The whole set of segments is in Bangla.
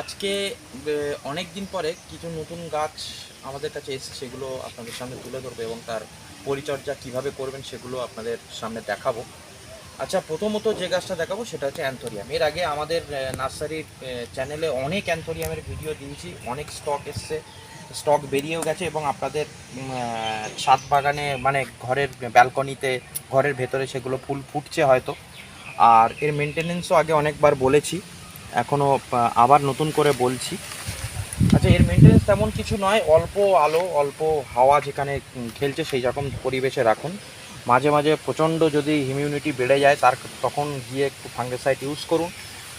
আজকে অনেক দিন পরে কিছু নতুন গাছ আমাদের কাছে এসেছে, সেগুলো আপনাদের সামনে তুলে ধরবো এবং তার পরিচর্যা কীভাবে করবেন সেগুলো আপনাদের সামনে দেখাবো। আচ্ছা প্রথমত যে গাছটা দেখাবো সেটা হচ্ছে অ্যান্থোরিয়াম। এর আগে আমাদের নার্সারির চ্যানেলে অনেক অ্যান্থোরিয়ামের ভিডিও দিয়েছি, অনেক স্টক এসছে, স্টক বেরিয়েও গেছে এবং আপনাদের ছাদ বাগানে মানে ঘরের ব্যালকনিতে, ঘরের ভেতরে সেগুলো ফুল ফুটছে হয়তো। আর এর মেনটেনেন্সও আগে অনেকবার বলেছি। এখনও আবার নতুন করে বলছি। আচ্ছা এর মেনটেনেন্স তেমন কিছু নয়, অল্প আলো, অল্প হাওয়া যেখানে খেলছে সেই রকম পরিবেশে রাখুন। মাঝে মাঝে প্রচণ্ড যদি হিমিউনিটি বেড়ে যায়, তার তখন গিয়ে একটু ফাঙ্গিসাইড ইউজ করুন।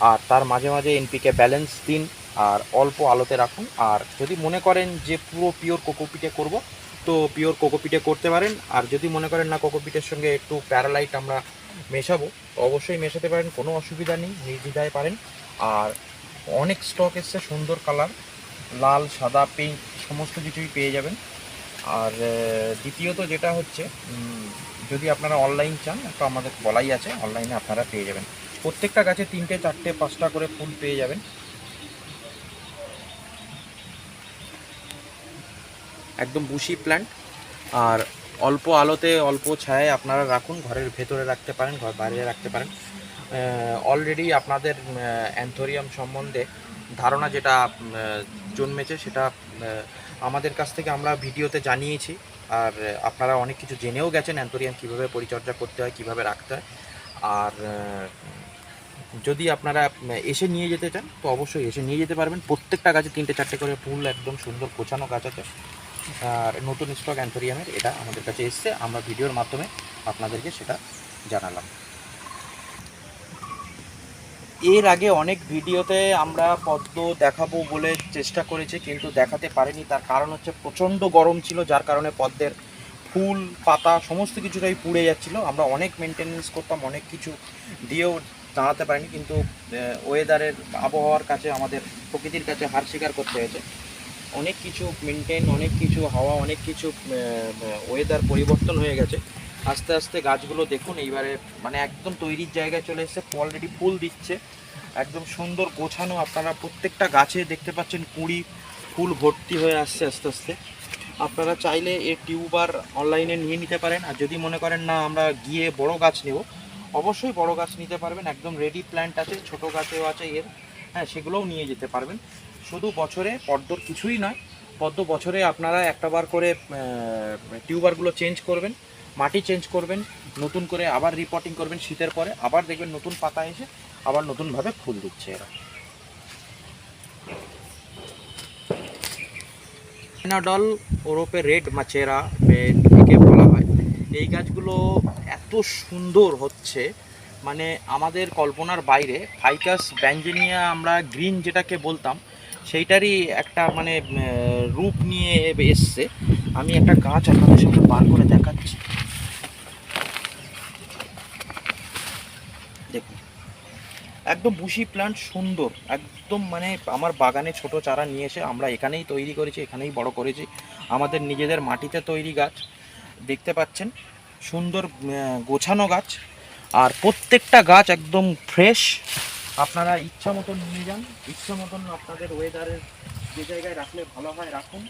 আর তার মাঝে মাঝে এনপিকে ব্যালেন্স দিন, আর অল্প আলোতে রাখুন। আর যদি মনে করেন যে পুরো পিওর কোকোপিটে করব, তো পিওর কোকোপিটে করতে পারেন। আর যদি মনে করেন না কোকোপিটের সঙ্গে একটু প্যারালাইট আমরা মেশাবো অবশ্যই মেশাতে পারেন, কোনো অসুবিধা নেই, নির্দ্বিধায় পারেন। আর অনেক স্টক এসছে, সুন্দর কালার লাল, সাদা পিঙ্ক সমস্ত কিছুই পেয়ে যাবেন। আর দ্বিতীয়ত যেটা হচ্ছে যদি আপনারা অনলাইন চান, তো আমাদের বলাই আছে অনলাইনে আপনারা পেয়ে যাবেন। প্রত্যেকটা গাছে তিনটে, চারটে, পাঁচটা করে ফুল পেয়ে যাবেন। একদম বুশি প্ল্যান্ট আর অল্প আলোতে, অল্প ছায়ায় আপনারা রাখুন, ঘরের ভেতরে রাখতে পারেন, ঘর বাইরে রাখতে পারেন। অলরেডি আপনাদের অ্যান্থোরিয়াম সম্বন্ধে ধারণা যেটা জন্মেছে সেটা আমাদের কাছ থেকে আমরা ভিডিওতে জানিয়েছি। আর আপনারা অনেক কিছু জেনেও গেছেন অ্যান্থোরিয়াম কীভাবে পরিচর্যা করতে হয়, কীভাবে রাখতে হয়। আর যদি আপনারা এসে নিয়ে যেতে চান, তো অবশ্যই এসে নিয়ে যেতে পারবেন। প্রত্যেকটা গাছে তিনটে চারটে করে ফুল একদম সুন্দর গোছানো গাছ আছে। আর নতুন স্টক অ্যান্থোরিয়ামের এটা আমাদের কাছে এসছে। আমরা ভিডিওর মাধ্যমে আপনাদেরকে সেটা জানালাম। এর আগে অনেক ভিডিওতে আমরা পদ্ম দেখাবো বলে চেষ্টা করেছি, কিন্তু দেখাতে পারিনি। তার কারণ হচ্ছে প্রচণ্ড গরম ছিল, যার কারণে পদ্মের ফুল, পাতা, সমস্ত কিছুটাই পুড়ে যাচ্ছিল। আমরা অনেক মেনটেনেন্স করতাম, অনেক কিছু দিয়েও দাঁড়াতে পারিনি, কিন্তু ওয়েদারের আবহাওয়ার কাছে আমাদের প্রকৃতির কাছে হার স্বীকার করতে হয়েছে। অনেক কিছু মেনটেন অনেক কিছু হাওয়া, অনেক কিছু ওয়েদার পরিবর্তন হয়ে গেছে। আস্তে আস্তে গাছগুলো দেখুন, এইবারে মানে একদম তৈরির জায়গায় চলে এসেছে অলরেডি ফুল দিচ্ছে, একদম সুন্দর গোছানো, আপনারা প্রত্যেকটা গাছে দেখতে পাচ্ছেন কুড়ি, ফুল ভর্তি হয়ে আসছে আস্তে আস্তে। আপনারা চাইলে এর টিউবার অনলাইনে নিয়ে নিতে পারেন, আর যদি মনে করেন না, আমরা গিয়ে বড় গাছ নেব, অবশ্যই বড় গাছ নিতে পারবেন, একদম রেডি প্ল্যান্ট আছে, ছোট গাছেও আছে এর হ্যাঁ সেগুলোও নিয়ে যেতে পারবেন। শুধু বছরে, পদ্মর কিছুই নয়, পদ্ম বছরে আপনারা একটা বার করে টিউবারগুলো চেঞ্জ করবেন মাটি চেঞ্জ করবেন, নতুন করে আবার রিপোর্টিং করবেন শীতের পরে, আবার দেখবেন নতুন পাতা এসে আবার নতুনভাবে ফুল দিচ্ছে এরা। প্যানাডল ওরপে রেড মাচেরা একে বলা হয়। এই গাছগুলো এত সুন্দর হচ্ছে মানে আমাদের কল্পনার বাইরে ফাইকাস ব্যাঞ্জেনিয়া আমরা গ্রিন যেটাকে বলতাম, সেইটারই একটা মানে রূপ নিয়ে এসছে। আমি একটা গাছ আপনাদের সামনে বার করে দেখাচ্ছি দেখুন একদম বুশি প্লান্ট সুন্দর। একদম মানে আমার বাগানে ছোট চারা নিয়ে এসে আমরা এখানেই তৈরি করেছি, এখানেই বড় করেছি। আমাদের নিজেদের মাটিতে তৈরি গাছ, দেখতে পাচ্ছেন? সুন্দর গোছানো গাছ। আর প্রত্যেকটা গাছ একদম ফ্রেশ আপনারা ইচ্ছা মতন নিয়ে যান। ইচ্ছা মতন আপনাদের ওয়েদারের যে জায়গায় রাখলে ভালো হয়, রাখুন।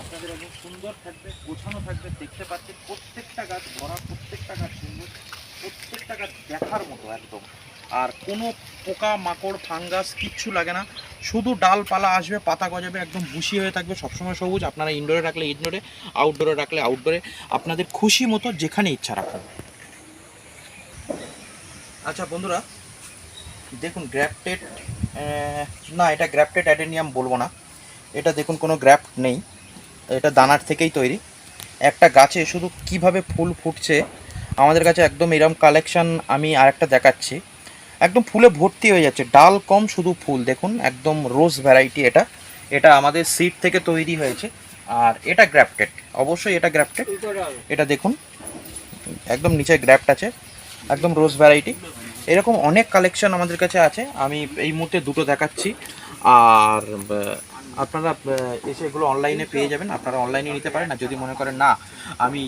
আপনাদের একদম সুন্দর থাকবে, গোছানো থাকবে, দেখতে পাচ্ছেন? প্রত্যেকটা গাছ ভরা, প্রত্যেকটা গাছ সুন্দর, প্রত্যেকটা গাছ দেখার মতো একদম। আর কোনো পোকা মাকড় ফাঙ্গাস কিচ্ছু লাগে না। শুধু ডালপালা আসবে, পাতা গজাবে, একদম বুশি হয়ে থাকবে, সবসময় সবুজ। আপনারা ইনডোরে রাখলে ইনডোরে আউটডোরে রাখলে আউটডোরে আপনাদের খুশি মতো যেখানে ইচ্ছা রাখুন। আচ্ছা বন্ধুরা, দেখুন গ্র্যাফটেড না, এটা গ্র্যাফটেড অ্যাডেনিয়াম বলব না। এটা দেখুন, কোনো গ্র্যাফট নেই। এটা দানার থেকেই তৈরি। একটা গাছে শুধু কীভাবে ফুল ফুটছে, আমাদের কাছে একদম এরম কালেকশন আমি আরেকটা দেখাচ্ছি। একদম ফুলে ভর্তি হয়ে যাচ্ছে। ডাল কম শুধু ফুল, দেখুন, একদম রোজ ভ্যারাইটি এটা। এটা আমাদের সিড থেকে তৈরি হয়েছে। আর এটা গ্র্যাফটেড অবশ্যই এটা গ্র্যাফটেড এটা দেখুন, একদম নিচে গ্র্যাফট আছে, একদম রোজ ভ্যারাইটি এরকম অনেক কালেকশন আমাদের কাছে আছে। আমি এই মুহূর্তে দুটো দেখাচ্ছি। আর আপনারা এসে এগুলো অনলাইনে পেয়ে যাবেন। আপনারা অনলাইনে নিতে পারেন। আর যদি মনে করেন, না, আমি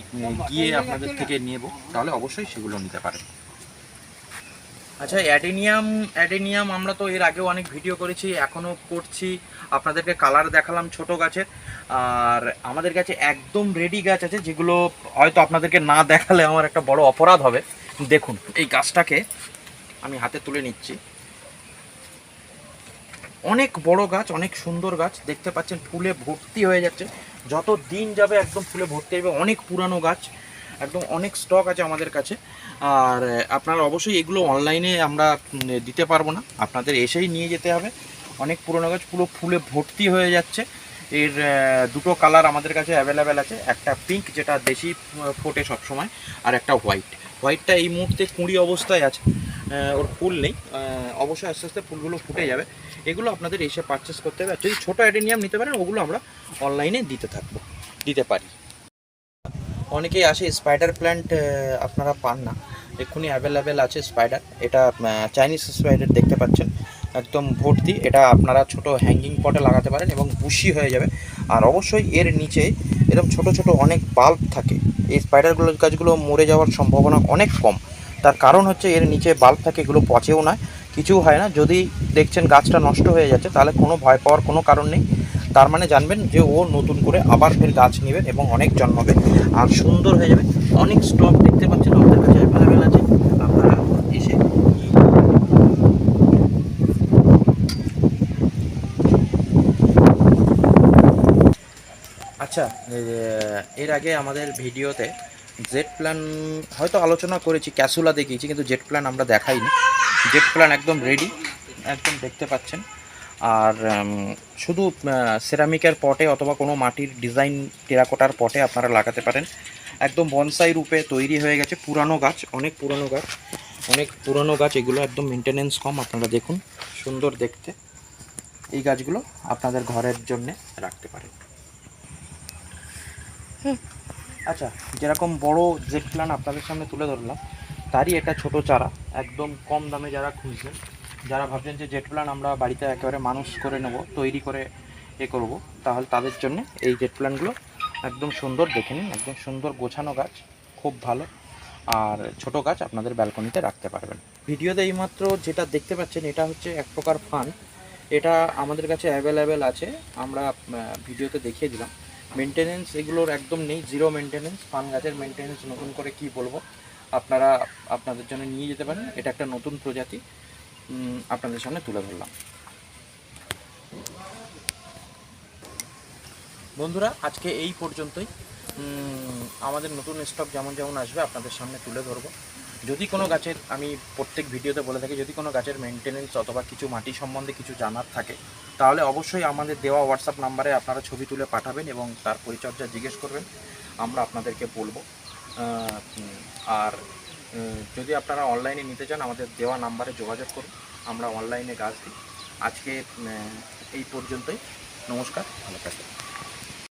গিয়ে আপনাদের থেকে নেব, তাহলে অবশ্যই সেগুলো নিতে পারেন। আচ্ছা অ্যাডেনিয়াম অ্যাডেনিয়াম আমরা তো এর আগেও অনেক ভিডিও করেছি, এখনও করছি। আপনাদেরকে কালার দেখালাম ছোট গাছের। আর আমাদের কাছে একদম রেডি গাছ আছে, যেগুলো হয়তো আপনাদেরকে না দেখালে আমার একটা বড় অপরাধ হবে। দেখুন, এই গাছটাকে আমি হাতে তুলে নিচ্ছি। অনেক বড় গাছ, অনেক সুন্দর গাছ, দেখতে পাচ্ছেন, ফুলে ভর্তি হয়ে যাচ্ছে। যত দিন যাবে একদম ফুলে ভর্তি হবে অনেক পুরানো গাছ। একদম অনেক স্টক আছে আমাদের কাছে। আর আপনারা অবশ্যই এগুলো অনলাইনে আমরা দিতে পারব না। আপনাদের এসেই নিয়ে যেতে হবে। অনেক পুরনো গাছ পুরো ফুলে ভর্তি হয়ে যাচ্ছে। এর দুটো কালার আমাদের কাছে অ্যাভেলেবেল আছে। একটা পিঙ্ক যেটা দেশি ফোটে সবসময়, আর একটা হোয়াইট হোয়াইটটা এই মুহূর্তে কুঁড়ি অবস্থায় আছে। ওর ফুল নেই। অবশ্যই আস্তে আস্তে ফুলগুলো ফুটে যাবে। এগুলো আপনাদের এসে পারচেস করতে হবে। যদি ছোটো অ্যাডেনিয়াম নিতে পারেন, ওগুলো আমরা অনলাইনে দিতে থাকব। দিতে পারি। অনেকেই আসে স্পাইডার প্ল্যান্ট আপনারা পান না। এক্ষুনি অ্যাভেলেবেল আছে স্পাইডার এটা চাইনিজ স্পাইডার দেখতে পাচ্ছেন। একদম ভর্তি, এটা আপনারা ছোট হ্যাঙ্গিং পটে লাগাতে পারেন এবং বুশি হয়ে যাবে। আর অবশ্যই এর নিচে এরকম ছোট ছোট অনেক বাল্ব থাকে। এই স্পাইডারগুলোর গাছগুলো মরে যাওয়ার সম্ভাবনা অনেক কম। তার কারণ হচ্ছে এর নিচে বাল্ব থাকে, এগুলো পচেও না কিছু হয় না। যদি দেখছেন গাছটা নষ্ট হয়ে যাচ্ছে, তাহলে কোনো ভয় পাওয়ার কোনো কারণ নেই। তার মানে জানবেন যে ও নতুন করে আবার ফের গাছ নেবেন এবং অনেক জন্মাবে আর সুন্দর হয়ে যাবে। অনেক স্টক দেখতে পাচ্ছেন, আমাদের কাছে অ্যাভেলেবেল আছে। আপনারা এসে আচ্ছা এর আগে আমাদের ভিডিওতে জেট প্ল্যান, হয়তো আলোচনা করেছি, ক্যাসুলা দেখিয়েছি, কিন্তু জেট প্ল্যান আমরা দেখাইনি। জেট প্ল্যান একদম রেডি একদম দেখতে পাচ্ছেন। আর শুধু সেরামিকের পটে অথবা কোনো মাটির ডিজাইন টেরাকোটার পটে আপনারা লাগাতে পারেন। একদম বনসাই রূপে তৈরি হয়ে গেছে পুরানো গাছ অনেক পুরানো গাছ অনেক পুরানো গাছ এগুলো একদম মেনটেনেন্স কম আপনারা দেখুন সুন্দর দেখতে। এই গাছগুলো আপনাদের ঘরের জন্যে রাখতে পারেন। আচ্ছা যেরকম বড় জেট প্ল্যান আপনাদের সামনে তুলে ধরলাম তারই একটা ছোট চারা একদম কম দামে যারা খুঁজছেন যারা ভাবছেন যে জেট প্ল্যান আমরা বাড়িতে একেবারে মানুষ করে নেব, তৈরি করে এ করব, তাহলে তাদের জন্য এই জেট প্ল্যানগুলো একদম সুন্দর দেখে নিন, একদম সুন্দর গোছানো গাছ, খুব ভালো। আর ছোট গাছ আপনাদের ব্যালকনিতে রাখতে পারবেন। ভিডিওতে এইমাত্র যেটা দেখতে পাচ্ছেন, এটা হচ্ছে এক প্রকার ফান। এটা আমাদের কাছে অ্যাভেলেবেল আছে, আমরা ভিডিওতে দেখিয়ে দিলাম। মেনটেনেন্স এগুলোর একদম নেই, জিরো মেনটেনেন্স পান গাছের মেনটেনেন্স নতুন করে কি বলব, আপনারা, আপনাদের জন্য নিয়ে যেতে পারেন। এটা একটা নতুন প্রজাতি আপনাদের সামনে তুলে ধরলাম। বন্ধুরা, আজকে এই পর্যন্তই। আমাদের নতুন স্টক যেমন যেমন আসবে, আপনাদের সামনে তুলে ধরবো। যদি কোনো গাছের, আমি প্রত্যেক ভিডিওতে বলে থাকি, যদি কোনো গাছের মেনটেনেন্স অথবা কিছু মাটি সম্বন্ধে কিছু জানার থাকে, তাহলে অবশ্যই আমাদের দেওয়া হোয়াটসঅ্যাপ নাম্বারে আপনারা ছবি তুলে পাঠাবেন এবং তার পরিচর্যা জিজ্ঞেস করবেন। আমরা আপনাদেরকে বলব। আর যদি আপনারা অনলাইনে নিতে চান, আমাদের দেওয়া নাম্বারে যোগাযোগ করুন। আমরা অনলাইনে গাছ দিই। আজকে এই পর্যন্তই। নমস্কার। ভালো থাকবেন।